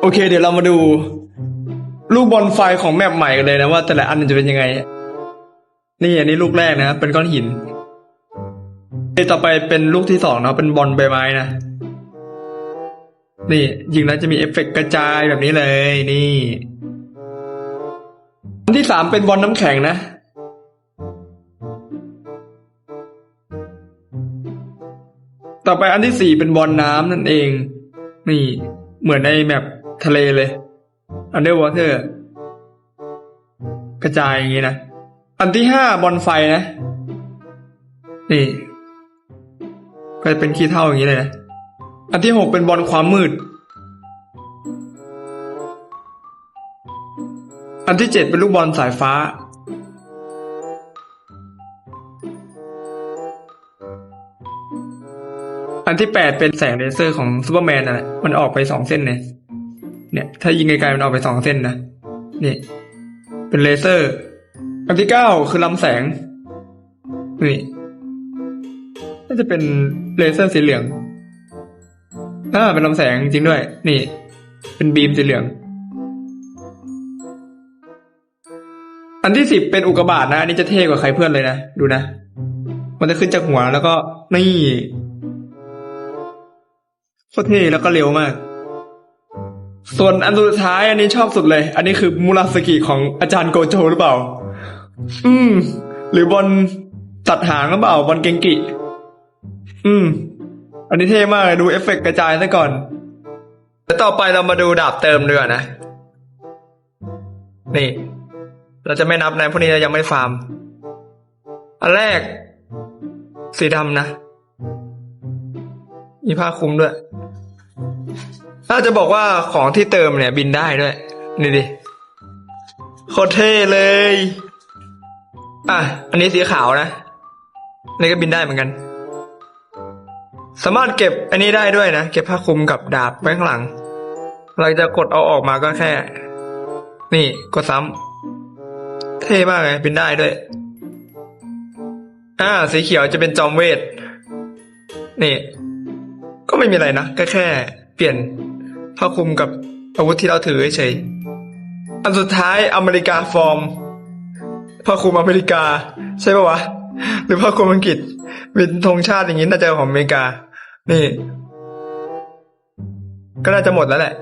โอเค เดี๋ยวเรามาดู ลูกบอลไฟของแมปใหม่กันเลยนะว่าแต่ละอันจะเป็นยังไง นี่อันนี้ลูกแรกนะ เป็นก้อนหินไอต่อไปเป็นลูกที่สองนะเป็นบอลใบไม้นะนี่ยิงแล้วจะมีเอฟเฟกต์กระจายแบบนี้เลย นี่อันที่สามเป็นบอลน้ำแข็งนะ ต่อไปอันที่สี่เป็นบอลน้ำนั่นเอง นี่ เหมือนในแมป ทะเลเลย Underwater กระจายอย่างนี้นะ อันที่ห้าบอลไฟนะ นี่ ก็จะเป็นขี้เท่าอย่างนี้เลยนะ อันที่หกเป็นบอลความมืด อันที่เจ็ดเป็นลูกบอลสายฟ้า อันที่แปดเป็นแสงเลเซอร์ของซูเปอร์แมนนะมันออกไปสองเส้นเนี่ย เนี่ย ถ้ายิงไกลๆมันออกไปสองเส้นนะนี่ เป็นเลเซอร์อันที่เก้าคือลำแสง นี่น่าจะเป็นเลเซอร์สีเหลืองอ่าเป็นลำแสงจริงด้วย นี่ เป็นบีมสีเหลือง อันที่สิบเป็นอุกกาบาตนะอันนี้จะเท่กว่าใครเพื่อนเลยนะ ดูนะ มันจะขึ้นจากหัวแล้วก็นี่โคตรเท่แล้วก็เร็วมาก ส่วนอันสุดท้ายอันนี้ชอบสุดเลย อันนี้คือมูราสกิของอาจารย์โกโจหรือเปล่า อืม หรือบอลตัดหางหรือเปล่าบอลเกงกิ อืม อันนี้เท่มากเลยดูเอฟเฟกต์กระจายซะก่อน แล้วต่อไปเรามาดูดาบเติมดีกว่านะ นี่ เราจะไม่นับนะพวกนี้เรายังไม่ฟาร์ม อันแรก สีดำนะ มีผ้าคลุมด้วย ถ้าจะบอกว่าของที่เติมเนี่ยบินได้ด้วย นี่ดิโคตรเท่เลย อะ อันนี้สีขาวนะ นี่ก็บินได้เหมือนกัน สามารถเก็บอันนี้ได้ด้วยนะ เก็บผ้าคลุมกับดาบไว้ข้างหลัง เราจะกดเอาออกมาก็แค่ นี่กดซ้ำ เท่มากเลยบินได้ด้วย อ่า สีเขียวจะเป็นจอมเวท นี่ ก็ไม่มีอะไรนะ ก็แค่ เปลี่ยนผ้าคลุมกับอาวุธที่เราถือเฉยอันสุดท้ายอเมริกาฟอร์มผ้าคลุมอเมริกา ใช่ปะวะ หรือผ้าคลุมอังกฤษเป็นธงชาติอย่างนี้น่าจะของอเมริกา นี่ ก็น่าจะหมดแล้วแหละ